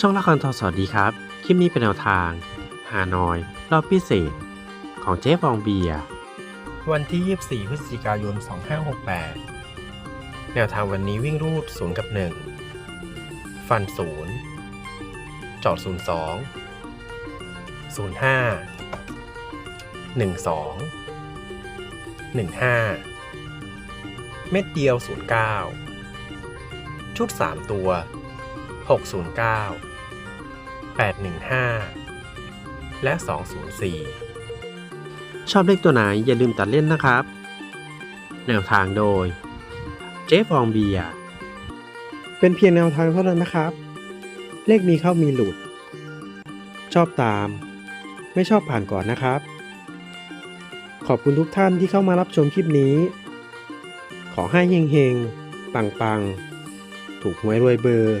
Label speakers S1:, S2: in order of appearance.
S1: ช่องละครทอสวัสดีครับ คลิปนี้เป็นแนวทาง ฮานอย รอบพิเศษ ของเจ๊ฟองเบีย วันที่ 24 พฤศจิกายน 2568 แนวทางวันนี้วิ่งรูด 0 กับ 1 ฟัน 0 จอด 02 05 12 15 เม็ดเดียว 09 ชุด 3 ตัว 609 815 และ 204 ชอบเลขตัวไหนอย่าลืมตัดเล่นนะครับ แนวทางโดย เจ๊ฟองเบียร์เป็นเพียงแนวทางเท่านั้นนะครับ เลขมีเข้ามีหลุด ชอบตาม ไม่ชอบผ่านก่อนนะครับ ขอบคุณทุกท่านที่เข้ามารับชมคลิปนี้ ขอให้เฮงๆ ปังๆ ถูกหวยรวยเบอร์